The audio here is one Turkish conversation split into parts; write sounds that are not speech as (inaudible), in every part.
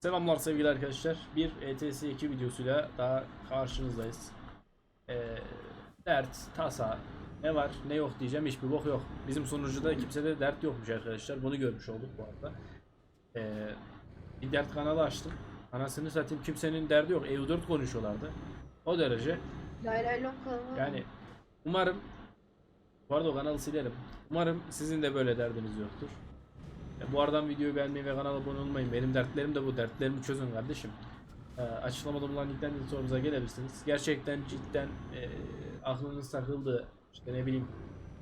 Selamlar sevgili arkadaşlar. Bir E ETS 2 videosuyla daha karşınızdayız. Ee, dert, tasa, ne var ne yok diyeceğim hiçbir bok yok. Bizim sunucuda kimsede dert yokmuş arkadaşlar. Bunu görmüş olduk bu arada. Ee, bir dert kanalı açtım. Anasını satayım kimsenin derdi yok. EU4 konuşuyorlardı. O derece. Lay lay lom kanalı. Yani umarım bu arada o kanalı silerim. Umarım sizin de böyle derdiniz yoktur. E, bu aradan videoyu beğenmeyi ve kanala abone olmayın. Benim dertlerim de bu. Dertlerimi çözün kardeşim. E, açıklamada bulunan linkten de sorumuza gelebilirsiniz. Gerçekten cidden e, aklınız takıldı. İşte ne bileyim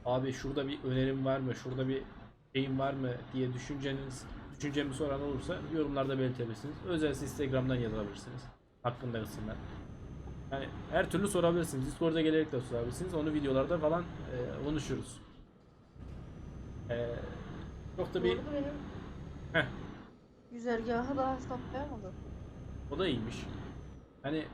abi şurada bir önerim var mı? Şurada bir şeyim var mı diye düşünceniz düşüncemi soran olursa yorumlarda belirtebilirsiniz. Özellikle Instagram'dan yazabilirsiniz. Hakkında kısımlar. Yani her türlü sorabilirsiniz. Discord'a gelerek de sorabilirsiniz. Onu videolarda falan e, konuşuruz. E, Bu bir arada benim Heh. güzergahı daha hesaplayamadım. o da iyiymiş. Hani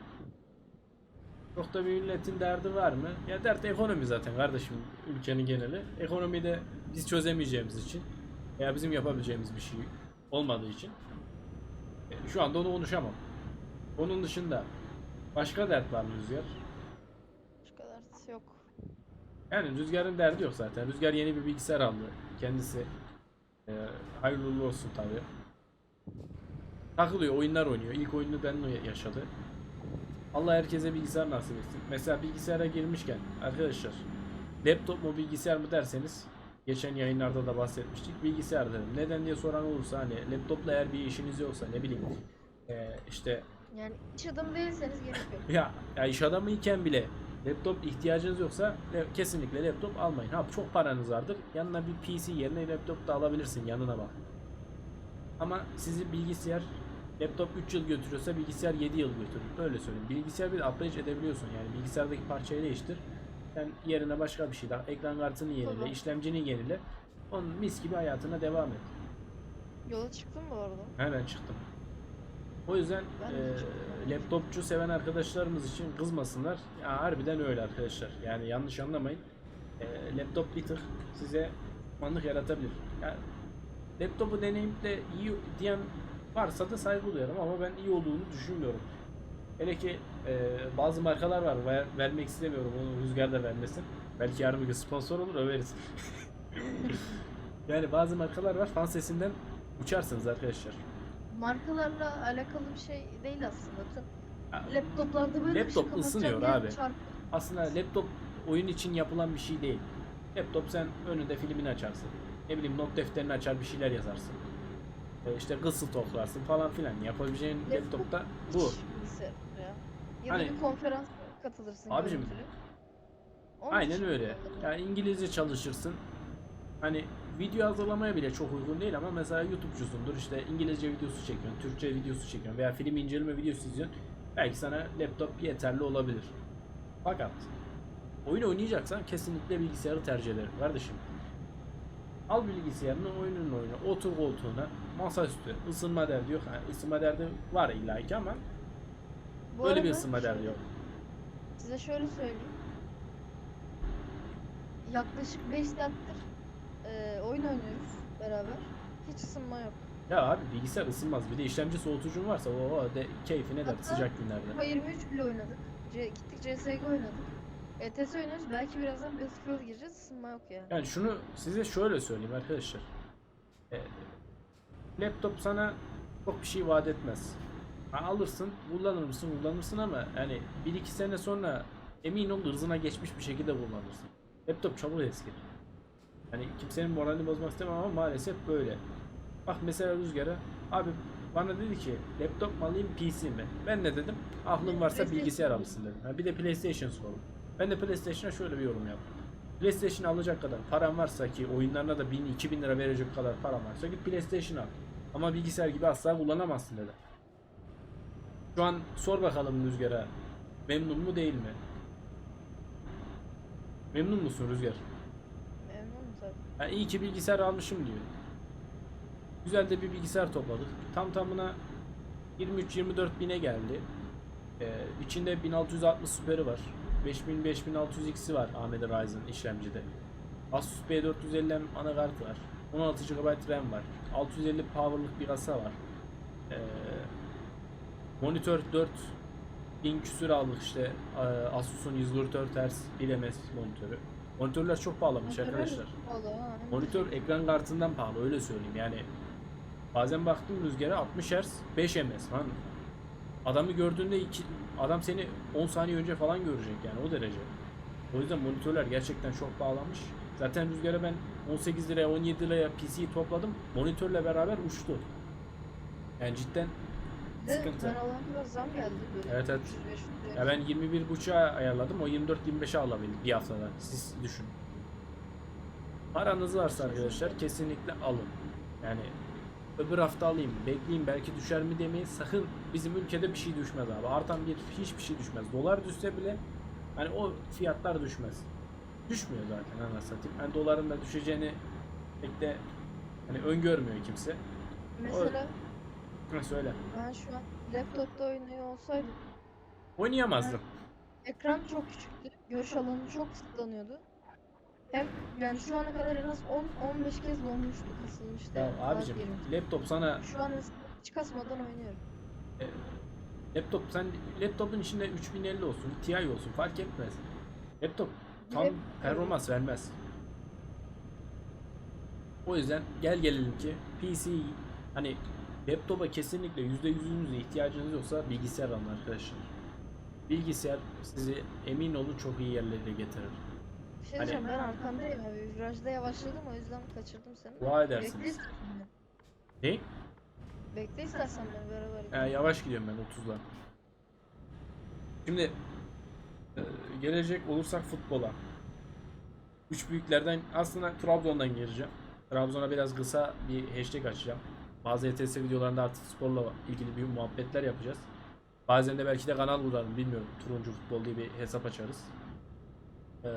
çok da bir milletin derdi var mı? Ya dert ekonomi zaten kardeşim ülkenin geneli. Ekonomiyi de biz çözemeyeceğimiz için veya bizim yapabileceğimiz bir şey olmadığı için e, şu anda onu konuşamam. Onun dışında başka dert var mı Rüzgar? Başka dert yok. Yani Rüzgar'ın derdi yok zaten. Rüzgar yeni bir bilgisayar aldı. Kendisi e, hayırlı olsun tabi. Takılıyor, oyunlar oynuyor. İlk oyununu benimle yaşadı. Allah herkese bilgisayar nasip etsin. Mesela bilgisayara girmişken arkadaşlar laptop mu bilgisayar mı derseniz geçen yayınlarda da bahsetmiştik. Bilgisayar dedim. Neden diye soran olursa hani laptopla eğer bir işiniz yoksa ne bileyim e, işte Yani iş adamı değilseniz gerek yok. (laughs) ya, ya iş adamı iken bile laptop ihtiyacınız yoksa le- kesinlikle laptop almayın. Ha çok paranız vardır. Yanına bir PC yerine laptop da alabilirsin yanına bak. Ama sizi bilgisayar laptop 3 yıl götürüyorsa bilgisayar 7 yıl götürür. Öyle söyleyeyim. Bilgisayar bir de upgrade edebiliyorsun yani bilgisayardaki parçayı değiştir. Sen yerine başka bir şey daha ekran kartını yenile, Tamam. işlemcini yenile. Onun mis gibi hayatına devam et. Yola çıktım bu arada. Hemen çıktım. O yüzden Ben çıktım. Laptopçu seven arkadaşlarımız için kızmasınlar. Ya harbiden öyle arkadaşlar. Yani yanlış anlamayın. Eee, laptop bir tık size manlık yaratabilir. Yani laptopu deneyip de iyi diyen varsa da saygı duyarım ama ben iyi olduğunu düşünmüyorum. Hele ki eee, bazı markalar var. Ver- vermek istemiyorum. Onu Rüzgar vermesin. Belki yarın bir gün sponsor olur överiz. (laughs) yani bazı markalar var. Fan sesinden uçarsınız arkadaşlar. Markalarla alakalı bir şey değil aslında. Ha, Laptoplarda böyle Laptop bir şey ısınıyor abi. diye çarp- Aslında laptop oyun için yapılan bir şey değil. Laptop sen önünde filmini açarsın. Ne bileyim not defterini açar bir şeyler yazarsın. E, işte kısıl toplarsın falan filan. Yapabileceğin Laptop laptopta bu. ya. Ya da Hani- bir konferans katılırsın Abicim, Aynen öyle. Yani İngilizce çalışırsın. Hani video hazırlamaya bile çok uygun değil ama mesela YouTube'cusundur işte İngilizce videosu çekiyorsun, Türkçe videosu çekiyorsun veya film inceleme videosu izliyorsun. Belki sana laptop yeterli olabilir. Fakat oyun oynayacaksan kesinlikle bilgisayarı tercih ederim kardeşim. Al bilgisayarını oyunun oyna, otur koltuğuna, masaüstü, ısınma derdi yok. Yani ısınma derdi var illaki ama Bu böyle bir ısınma derdi yok. Size şöyle söyleyeyim. Yaklaşık 5 saattir e, oyun oynuyoruz beraber. Hiç ısınma yok. Ya abi bilgisayar ısınmaz. Bir de işlemci soğutucun varsa o de keyfine de Hatta- sıcak günlerde. FIFA 23 bile oynadık. C gittik CSGO oynadık. ETS oynuyoruz. Belki birazdan Battlefield gireceğiz. Isınma yok yani. Yani şunu size şöyle söyleyeyim arkadaşlar. Ee, laptop sana çok bir şey vaat etmez. Ha, alırsın, kullanır mısın, kullanırsın ama yani 1-2 sene sonra emin ol ırzına geçmiş bir şekilde kullanırsın. Laptop çabuk eskir. Hani kimsenin moralini bozmak istemem ama maalesef böyle. Bak mesela Rüzgar'a abi bana dedi ki laptop mu alayım PC mi? Ben ne dedim? Aklın varsa bilgisayar alırsın dedim. Ha, bir de PlayStation sordum. Ben de PlayStation'a şöyle bir yorum yaptım. PlayStation alacak kadar param varsa ki oyunlarına da 1000-2000 lira verecek kadar param varsa git PlayStation al. Ama bilgisayar gibi asla kullanamazsın dedi. Şu an sor bakalım Rüzgar'a memnun mu değil mi? Memnun musun Rüzgar? Ha, iyi ki bilgisayar almışım diyor. Güzel de bir bilgisayar topladık. Tam tamına 23-24 bine geldi. Ee, içinde 1660 süperi var. 5000 5600 X'i var AMD Ryzen işlemcide. Asus B450M anakart var. 16 GB RAM var. 650 power'lık bir kasa var. Ee, Monitör 4 bin küsür aldık işte e, Asus'un 144 Hz 1 ms monitörü. Monitörler çok pahalanmış arkadaşlar. Monitör ekran kartından pahalı öyle söyleyeyim yani. Bazen baktım rüzgara 60 Hz 5 ms falan. Adamı gördüğünde iki, adam seni 10 saniye önce falan görecek yani o derece. O yüzden monitörler gerçekten çok pahalanmış. Zaten rüzgara ben 18 liraya 17 liraya PC'yi topladım. Monitörle beraber uçtu. Yani cidden sıkıntı. Böyle. Evet, evet. 300, 500 Ya ben 21.5'a ayarladım. O 24-25'e alabildim bir haftada. Siz düşünün. Paranız varsa arkadaşlar kesinlikle alın. Yani öbür hafta alayım, bekleyeyim belki düşer mi demeyin. Sakın bizim ülkede bir şey düşmez abi. Artan bir hiçbir şey düşmez. Dolar düşse bile hani o fiyatlar düşmez. Düşmüyor zaten anasını satayım. Yani doların da düşeceğini pek de hani öngörmüyor kimse. Mesela Ha, söyle. ben şu an laptopta oynuyor olsaydım Oynayamazdım. ekran çok küçüktü. Görüş alanı çok kısıtlanıyordu. Hem yani şu ana kadar en az 10-15 kez donmuştu, kasılmıştı. Ya yani, abicim laptop sana Şu an hiç kasmadan oynuyorum. E, laptop sen laptopun içinde 3050 olsun, Ti olsun fark etmez. Laptop tam Hep- performans vermez. O yüzden gel gelelim ki PC hani laptopa kesinlikle %100'ünüze ihtiyacınız yoksa bilgisayar alın arkadaşlar. Bilgisayar sizi emin olun çok iyi yerlere getirir. Bir şey Hani- diyeceğim ben arkandayım abi. Virajda yavaşladım o yüzden kaçırdım seni. Dua Bekle edersiniz. istersen Ne? Bekle istersen beni beraber Ee, gidelim. yavaş gidiyorum ben 30'la. Şimdi e, gelecek olursak futbola. Üç büyüklerden aslında Trabzon'dan gireceğim. Trabzon'a biraz kısa bir hashtag açacağım. Bazı ETS videolarında artık sporla ilgili büyük muhabbetler yapacağız. Bazen de belki de kanal kurarım bilmiyorum. Turuncu futbol diye bir hesap açarız. Ee,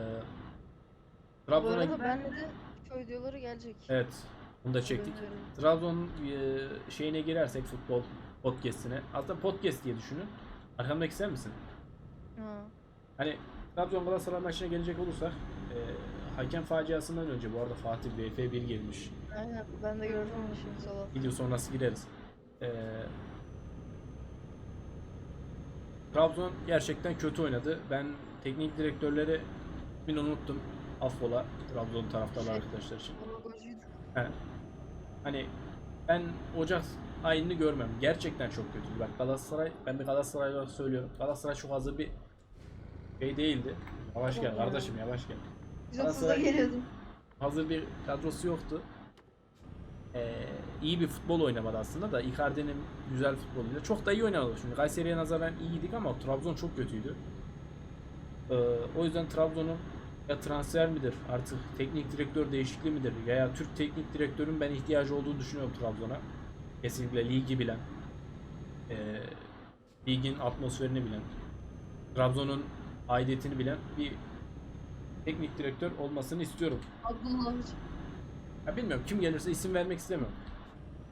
Bu Trabzon'a arada benle de köy videoları gelecek. evet bunu da çektik. Trabzon'un e, şeyine girersek futbol podcast'ine. Aslında podcast diye düşünün. Arkamdaki sen misin? Ha. Hani Trabzon Galatasaray maçına gelecek olursak e, hakem faciasından önce bu arada Fatih BF1 girmiş. Aynen ben de gördüm onu şimdi sola. Video sonrası gireriz. E, Trabzon gerçekten kötü oynadı. Ben teknik direktörleri ismini unuttum. Affola Trabzon taraftarı Şey- arkadaşlar için. He. Hani ben Ocak ayını görmem. Gerçekten çok kötüydü. Bak Galatasaray, ben bir Galatasaray olarak söylüyorum. Galatasaray çok hazır bir şey değildi. Yavaş gel kardeşim yavaş gel. Biz 30'da Galatasaray- geliyordum. Hazır bir kadrosu yoktu. Ee, iyi bir futbol oynamadı aslında da Icardi'nin güzel futboluyla çok da iyi oynamadı. Şimdi Kayseri'ye nazaran iyiydik ama Trabzon çok kötüydü. Ee, o yüzden Trabzon'un ya transfer midir artık teknik direktör değişikliği midir veya Türk teknik direktörün ben ihtiyacı olduğunu düşünüyorum Trabzon'a. Kesinlikle ligi bilen, ee, ligin atmosferini bilen, Trabzon'un aidiyetini bilen bir teknik direktör olmasını istiyorum. Abdullah. Ya bilmiyorum kim gelirse isim vermek istemiyorum.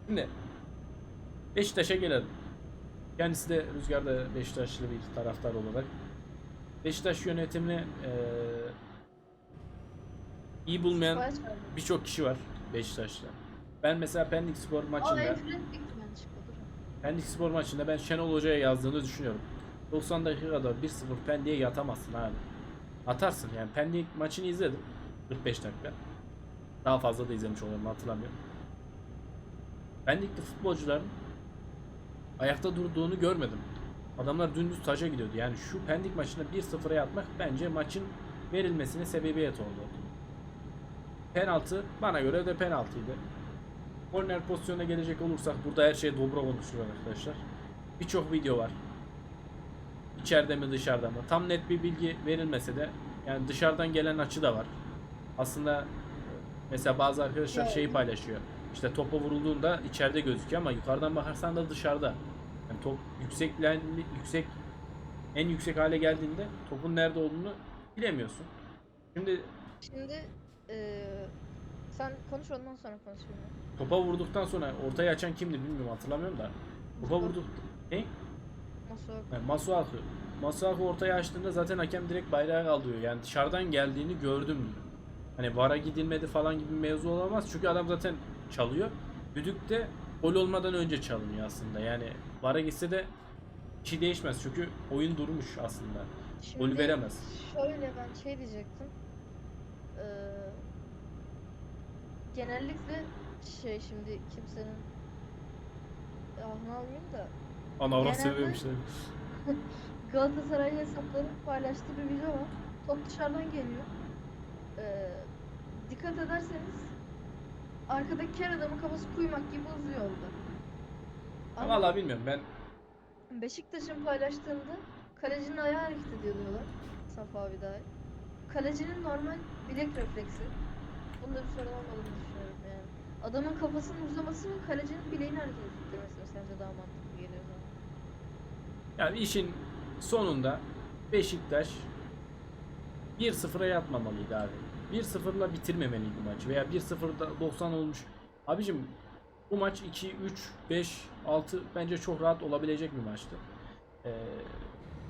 Şimdi Beşiktaş'a gelelim. Kendisi de Rüzgar'da Beşiktaşlı bir taraftar olarak. Beşiktaş yönetimini eee, iyi bulmayan birçok kişi var Beşiktaş'ta. Ben mesela Pendik Spor maçında. Pendik Spor maçında ben Şenol Hoca'ya yazdığını düşünüyorum. 90 dakikada 1-0 Pendik'e yatamazsın abi. Atarsın yani Pendik maçını izledim. 45 dakika. Daha fazla da izlemiş olurum hatırlamıyorum. Pendik'te futbolcuların ayakta durduğunu görmedim. Adamlar dümdüz taca gidiyordu. Yani şu Pendik maçında 1-0'a yatmak bence maçın verilmesine sebebiyet oldu. Penaltı bana göre de penaltıydı. Korner pozisyonuna gelecek olursak burada her şey dobra konuşuyor arkadaşlar. Birçok video var. İçeride mi dışarıda mı? Tam net bir bilgi verilmese de yani dışarıdan gelen açı da var. Aslında mesela bazı arkadaşlar Evet. şeyi paylaşıyor. İşte topa vurulduğunda içeride gözüküyor ama yukarıdan bakarsan da dışarıda. Yani top yükseklen yüksek en yüksek hale geldiğinde topun nerede olduğunu bilemiyorsun. Şimdi Şimdi eee sen konuş ondan sonra konuşayım. topa vurduktan sonra ortaya açan kimdi bilmiyorum hatırlamıyorum da. Topa vurduk. Ne? Yok? Yani Masuaku. Masuaku ortaya açtığında zaten hakem direkt bayrağı kaldırıyor. Yani dışarıdan geldiğini gördüm diyor. Hani VAR'a gidilmedi falan gibi bir mevzu olamaz. Çünkü adam zaten çalıyor. Düdük de gol olmadan önce çalınıyor aslında. Yani VAR'a gitse de şey değişmez çünkü oyun durmuş aslında. Şimdi Gol veremez. Şöyle ben şey diyecektim. Ee, genellikle şey şimdi kimsenin ahını almayayım da Ana avrat Genelde- seviyormuş. (laughs) Galatasaray hesaplarının paylaştığı bir video var. Top dışarıdan geliyor. Ee, dikkat ederseniz arkadaki ker adamın kafası kuymak gibi uzuyor orada. Ama Vallahi bilmiyorum ben Beşiktaş'ın paylaştığında kalecinin ayağı hareket ediyor diyorlar. Safa abi dahi. Kalecinin normal bilek refleksi. Bunda bir sorun olmadığını düşünüyorum yani. Adamın kafasının uzaması ve kalecinin bileğini hareket ettirmesi sence daha mantıklı geliyor bana. yani işin sonunda Beşiktaş 1-0'a yatmamalıydı abi. 1-0'la bitirmemeliydi maçı veya 1-0'da 90 olmuş. Abicim bu maç 2, 3, 5, 6 bence çok rahat olabilecek bir maçtı. Ee,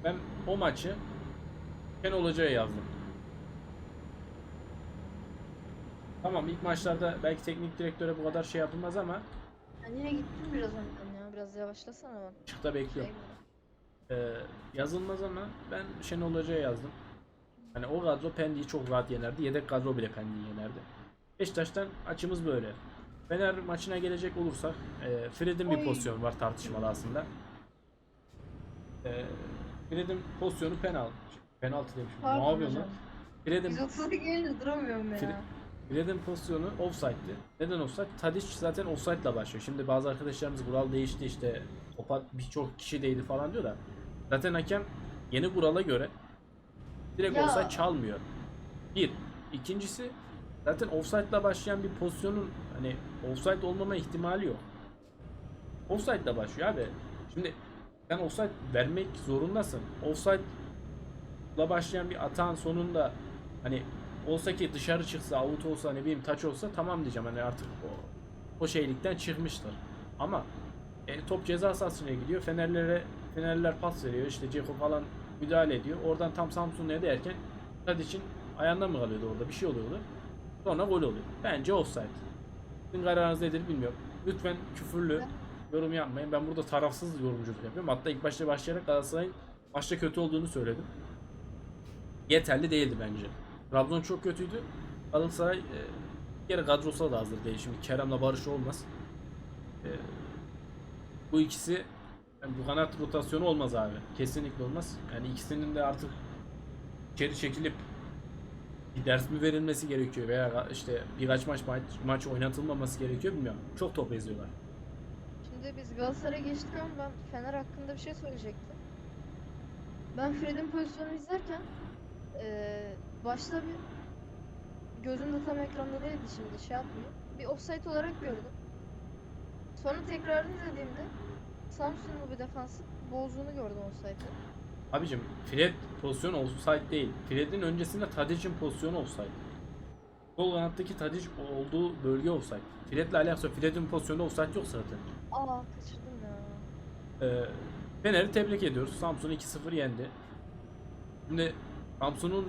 ben o maçı Şenol Hoca'ya yazdım. Tamam ilk maçlarda belki teknik direktöre bu kadar şey yapılmaz ama Ben yine gittim biraz önden ya. Biraz yavaşlasana bana. çıkta bekliyorum. Şey, Ee, yazılmaz ama ben Şenol Hoca'ya yazdım. Hani o kadro Pendik'i çok rahat yenerdi. Yedek kadro bile Pendik'i yenerdi. Beşiktaş'tan açımız böyle. Fener maçına gelecek olursak e, Fred'in bir pozisyonu var tartışmalı aslında. E, Fred'in pozisyonu penaltı. Penaltı demişim. Pardon ne yapıyorsun lan? Fred'in 132 gelince duramıyorum ya. Fre- Fred'in pozisyonu offside'di. Neden offside? Tadic zaten offside'la başlıyor. Şimdi bazı arkadaşlarımız kural değişti işte topa birçok kişi değdi falan diyor da zaten hakem yeni kurala göre direkt Ya. offside çalmıyor. Bir. İkincisi zaten offside'la başlayan bir pozisyonun hani offside olmama ihtimali yok. Offside'la başlıyor abi. Şimdi sen offside vermek zorundasın. Offside'la başlayan bir atağın sonunda hani olsa ki dışarı çıksa, out olsa ne bileyim taç olsa tamam diyeceğim hani artık o, o şeylikten çıkmıştır. Ama e, top ceza sahasına gidiyor. Fenerlere Fenerliler pas veriyor. işte Ceko falan müdahale ediyor. Oradan tam Samsun'a derken Tadic'in ayağından mı kalıyordu orada? Bir şey oluyordu. Sonra gol oluyor. Bence offside. Sizin kararınız nedir bilmiyorum. Lütfen küfürlü yorum yapmayın. Ben burada tarafsız yorumculuk yapıyorum. Hatta ilk başta başlayarak Galatasaray'ın maçta kötü olduğunu söyledim. Yeterli değildi bence. Trabzon çok kötüydü. Galatasaray e, bir kere kadrosu da hazır değil. Şimdi Kerem'le Barış olmaz. E, bu ikisi yani bu kanat rotasyonu olmaz abi. Kesinlikle olmaz. Yani ikisinin de artık içeri çekilip bir ders mi verilmesi gerekiyor veya işte birkaç maç maç, maç oynatılmaması gerekiyor bilmiyorum. Çok top eziyorlar. Şimdi biz Galatasaray'a geçtik ama ben Fener hakkında bir şey söyleyecektim. Ben Fred'in pozisyonunu izlerken eee başta bir gözümde tam ekranda değildi şimdi şey yapmıyor. Bir offside olarak gördüm. Sonra tekrarını izlediğimde Samsunlu bir defansın bozduğunu gördüm offside'ı. Abicim Fred pozisyonu offside değil. Fred'in öncesinde Tadic'in pozisyonu offside. Sol kanattaki Tadic olduğu bölge offside. Fred'le alakası yok. Fred'in pozisyonu offside yok zaten. Aa kaçırdım ya. Ee, Fener'i tebrik ediyoruz. Samsun'u 2-0 yendi. Şimdi Samsun'un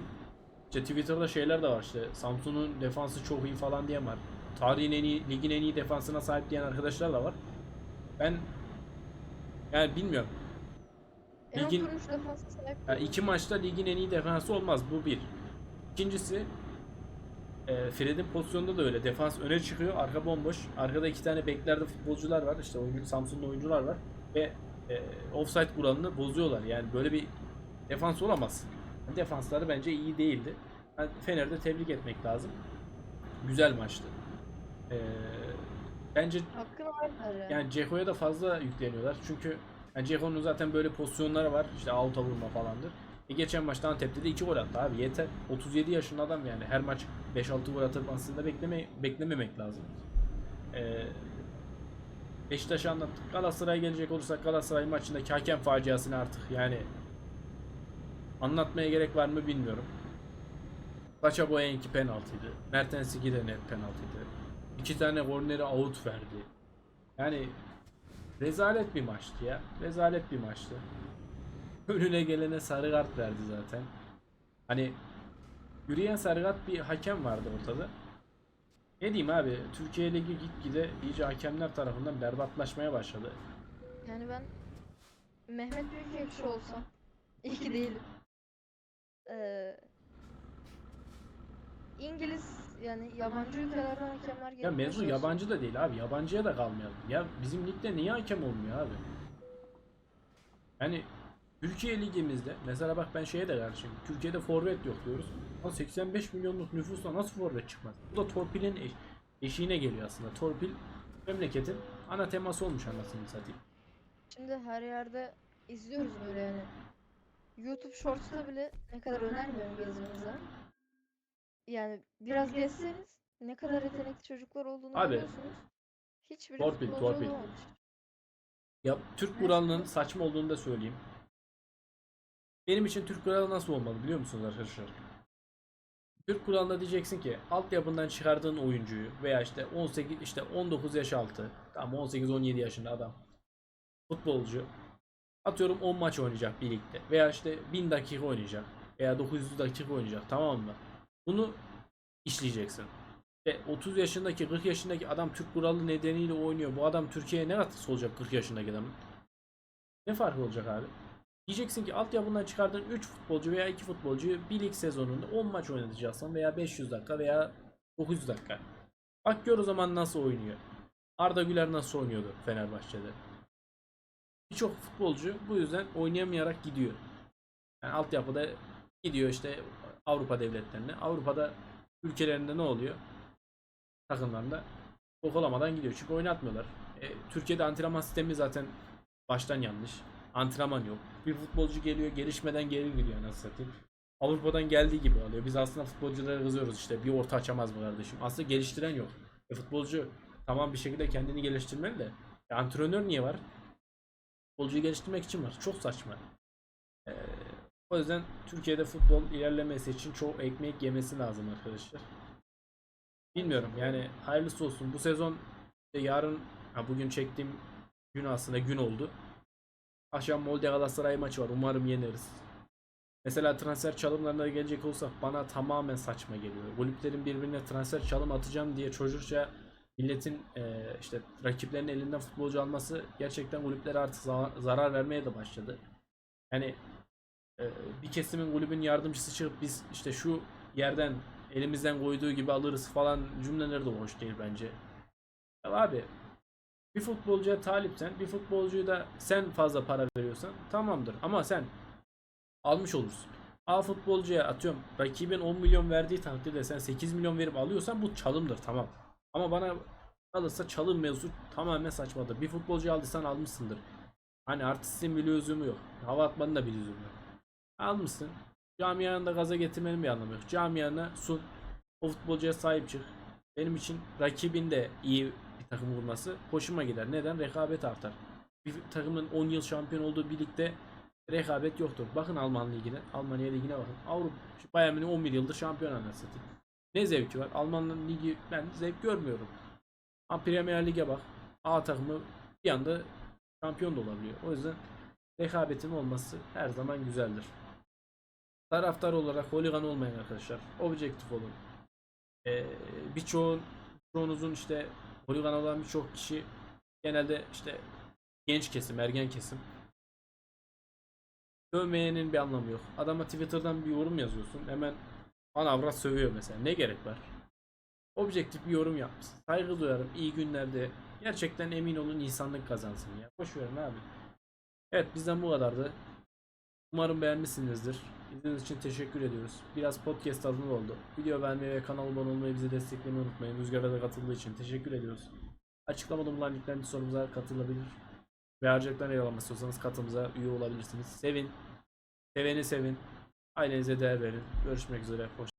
işte Twitter'da şeyler de var işte Samsun'un defansı çok iyi falan diyen var. Tarihin en iyi, ligin en iyi defansına sahip diyen arkadaşlar da var. Ben yani bilmiyorum. Ligin-. Yani iki maçta ligin en iyi defansı olmaz. Bu bir. İkincisi e, Fred'in pozisyonunda da öyle. Defans öne çıkıyor. Arka bomboş. Arkada iki tane beklerde futbolcular var. İşte oyuncu, Samsun'da oyuncular var. Ve e, offside kuralını bozuyorlar. Yani böyle bir defans olamaz. Defansları bence iyi değildi. Yani Fener'de tebrik etmek lazım. Güzel maçtı. E, bence Hakkını verdiler yani. yani Ceko'ya da fazla yükleniyorlar. Çünkü yani Ceko'nun zaten böyle pozisyonları var. İşte out'a vurma falandır. E geçen maçta Antep'te de 2 gol attı abi. Yeter. 37 yaşında adam yani. Her maç 5-6 gol atıp aslında bekleme, beklememek lazım. Ee, Beşiktaş'ı anlattık. Galatasaray'a gelecek olursak Galatasaray maçındaki hakem faciasını artık yani anlatmaya gerek var mı bilmiyorum. Saça Boyenki penaltıydı. Mertens iki de net penaltıydı. İki tane korneri out verdi. Yani rezalet bir maçtı ya. Rezalet bir maçtı. Önüne gelene sarı kart verdi zaten. Hani yürüyen sarı kart bir hakem vardı ortada. Ne diyeyim abi Türkiye Ligi gitgide iyice hakemler tarafından berbatlaşmaya başladı. Yani ben Mehmet Büyükekşi olsam. İyi ki değilim. Ee, İngiliz yani yabancı ülkelerden hakemler Ya gelip mevzu yabancı da değil abi. Yabancıya da kalmayalım. Ya bizim ligde niye hakem olmuyor abi? Yani Türkiye ligimizde mesela bak ben şeye de karşıyım. Türkiye'de forvet yok diyoruz. Ama 85 milyonluk nüfusla nasıl forvet çıkmaz? Bu da torpilin eş- eşiğine geliyor aslında. Torpil memleketin ana teması olmuş anasını satayım. Şimdi her yerde izliyoruz böyle yani. YouTube Shorts'ta bile ne kadar önermiyorum gezmenize. Yani biraz gezseniz ne kadar yetenekli çocuklar olduğunu Abi, görüyorsunuz. Hiçbiri torpil, futbolcu torpil. olamamış. Ya Türk kuralının saçma olduğunu da söyleyeyim. Benim için Türk kuralı nasıl olmalı biliyor musunuz arkadaşlar? Türk kuralında diyeceksin ki altyapından çıkardığın oyuncuyu veya işte 18 işte 19 yaş altı tamam 18 17 yaşında adam futbolcu atıyorum 10 maç oynayacak bir ligde veya işte 1000 dakika oynayacak veya 900 dakika oynayacak tamam mı? Bunu işleyeceksin. Ve 30 yaşındaki 40 yaşındaki adam Türk kuralı nedeniyle oynuyor. Bu adam Türkiye'ye ne katkısı olacak 40 yaşındaki adamın? Ne farkı olacak abi? Diyeceksin ki altyapından çıkardığın 3 futbolcu veya 2 futbolcuyu bir lig sezonunda 10 maç oynatacaksın veya 500 dakika veya 900 dakika. Bak gör o zaman nasıl oynuyor. Arda Güler nasıl oynuyordu Fenerbahçe'de. Birçok futbolcu bu yüzden oynayamayarak gidiyor. Yani altyapıda gidiyor işte Avrupa devletlerine. Avrupa'da ülkelerinde ne oluyor? Takımlarında bok olamadan gidiyor. Çünkü oynatmıyorlar. E, Türkiye'de antrenman sistemi zaten baştan yanlış. Antrenman yok. Bir futbolcu geliyor gelişmeden geri gidiyor nasıl satayım. Avrupa'dan geldiği gibi alıyor. Biz aslında futbolculara kızıyoruz işte bir orta açamaz mı kardeşim? Aslında geliştiren yok. E, futbolcu tamam bir şekilde kendini geliştirmeli de. E, antrenör niye var? Futbolcuyu geliştirmek için var. Çok saçma. E, o yüzden Türkiye'de futbol ilerlemesi için çok ekmek yemesi lazım arkadaşlar. Bilmiyorum yani hayırlısı olsun. Bu sezon işte yarın ha bugün çektiğim gün aslında gün oldu. Akşam Molde Galatasaray maçı var. Umarım yeneriz. Mesela transfer çalımlarına gelecek olsak bana tamamen saçma geliyor. Kulüplerin birbirine transfer çalım atacağım diye çocukça milletin eee, işte rakiplerinin elinden futbolcu alması gerçekten kulüplere artık za- zarar vermeye de başladı. Yani bir kesimin kulübün yardımcısı çıkıp biz işte şu yerden elimizden koyduğu gibi alırız falan cümleleri de hoş değil bence. Ya abi bir futbolcuya talipsen bir futbolcuyu da sen fazla para veriyorsan tamamdır ama sen almış olursun. A futbolcuya atıyorum rakibin 10 milyon verdiği takdirde sen 8 milyon verip alıyorsan bu çalımdır tamam. Ama bana alırsa çalım mevzu tamamen saçmadır. Bir futbolcu aldıysan almışsındır. Hani artistin bir lüzumu yok. Hava atmanın da bir lüzumu yok. Almışsın. Camianı da gaza getirmenin bir anlamı yok. Camiana sun. O futbolcuya sahip çık. Benim için rakibin de iyi bir takım vurması hoşuma gider. Neden? Rekabet artar. Bir takımın 10 yıl şampiyon olduğu bir ligde rekabet yoktur. Bakın Alman ligine, Almanya ligine bakın. Avrupa şu Bayern Münih 11 yıldır şampiyon anasını. Ne zevki var? Alman ligi ben zevk görmüyorum. Ama Premier Lig'e bak. A takımı bir anda şampiyon da olabiliyor. O yüzden rekabetin olması her zaman güzeldir. Taraftar olarak holigan olmayın arkadaşlar. Objektif olun. Ee, birçoğun çoğunuzun işte holigan olan birçok kişi genelde işte genç kesim, ergen kesim. Dövmeyenin bir anlamı yok. Adama Twitter'dan bir yorum yazıyorsun. Hemen ana avrat sövüyor mesela. Ne gerek var? Objektif bir yorum yapmışsın. Saygı duyarım. İyi günlerde. Gerçekten emin olun insanlık kazansın ya. Boş verin abi. Evet bizden bu kadardı. Umarım beğenmişsinizdir. İzlediğiniz için teşekkür ediyoruz. Biraz podcast tadında oldu. Video beğenmeyi ve kanalıma abone olmayı bizi desteklemeyi unutmayın. Rüzgar'a da katıldığı için teşekkür ediyoruz. Açıklamada bulunan linkten sorumuza katılabilir. Ve harcayacaklarına yer almak istiyorsanız katılımıza üye olabilirsiniz. Sevin. Seveni sevin. Ailenize değer verin. Görüşmek üzere. Hoşçakalın.